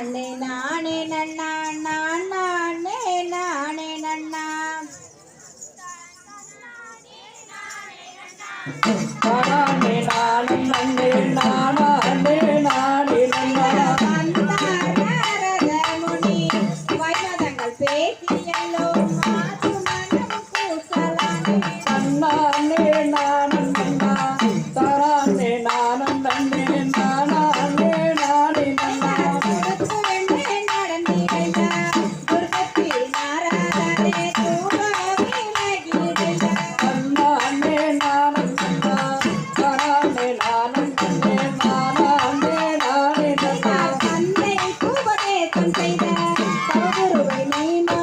நானே நானே நன்னா நான் நானே நானே நன்னா. நானே நானும் நன்னே I'm.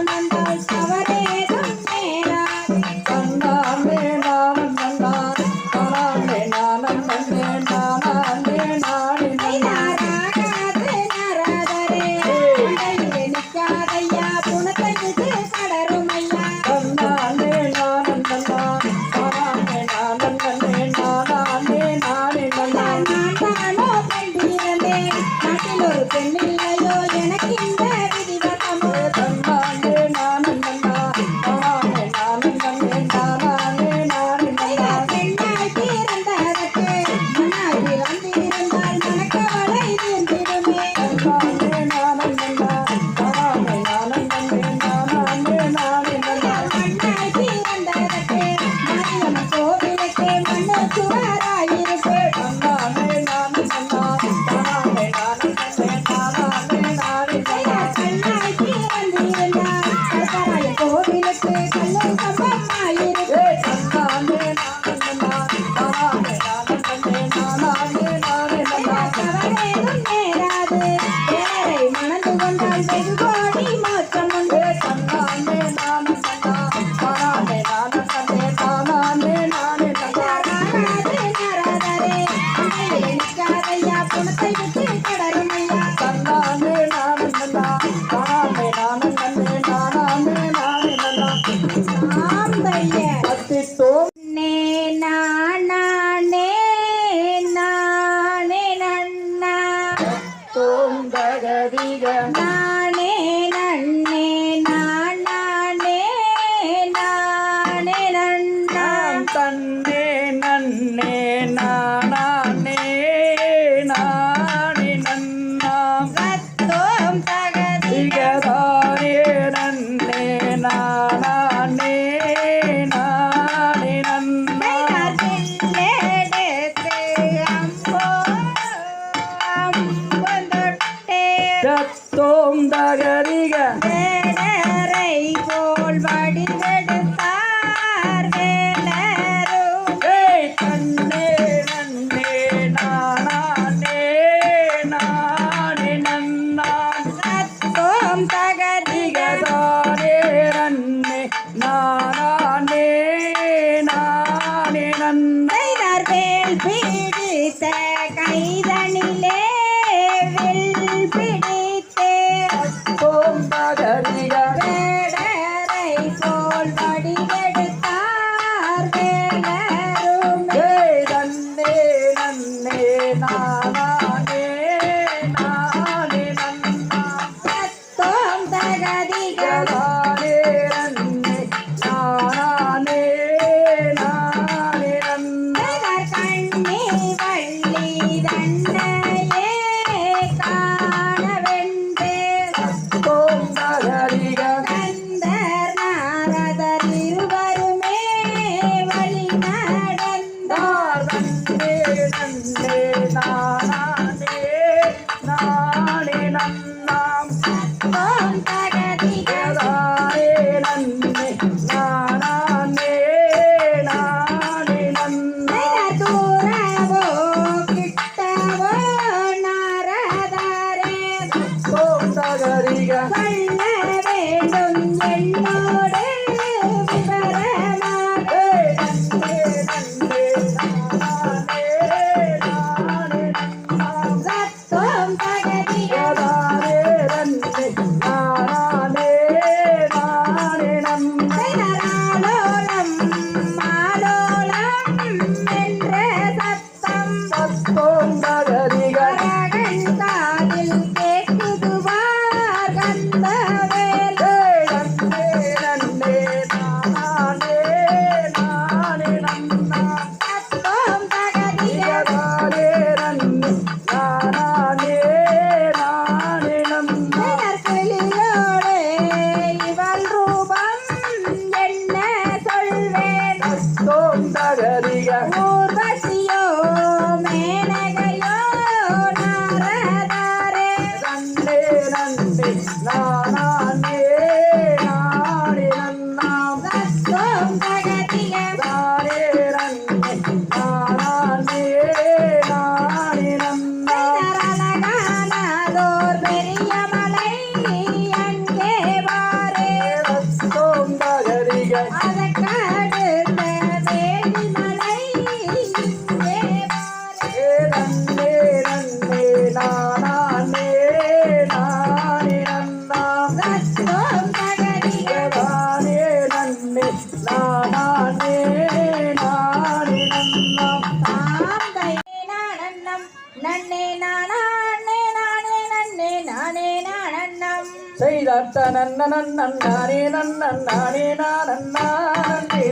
தத்த நன்ன நன்னன் நானே நன்னன். நானே நானே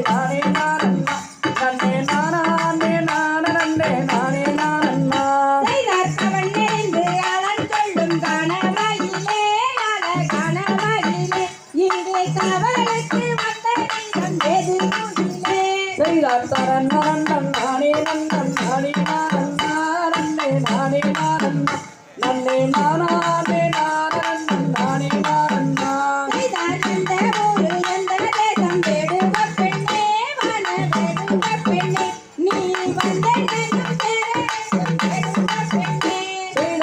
நானே நானே நன்னே நானே நான நன்னே நானே நானண்ணா செய்தார் தரன் நன்னன் நானே நன்னன். நானே நானே நானே நானே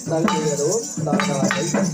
tal que de dos, dos.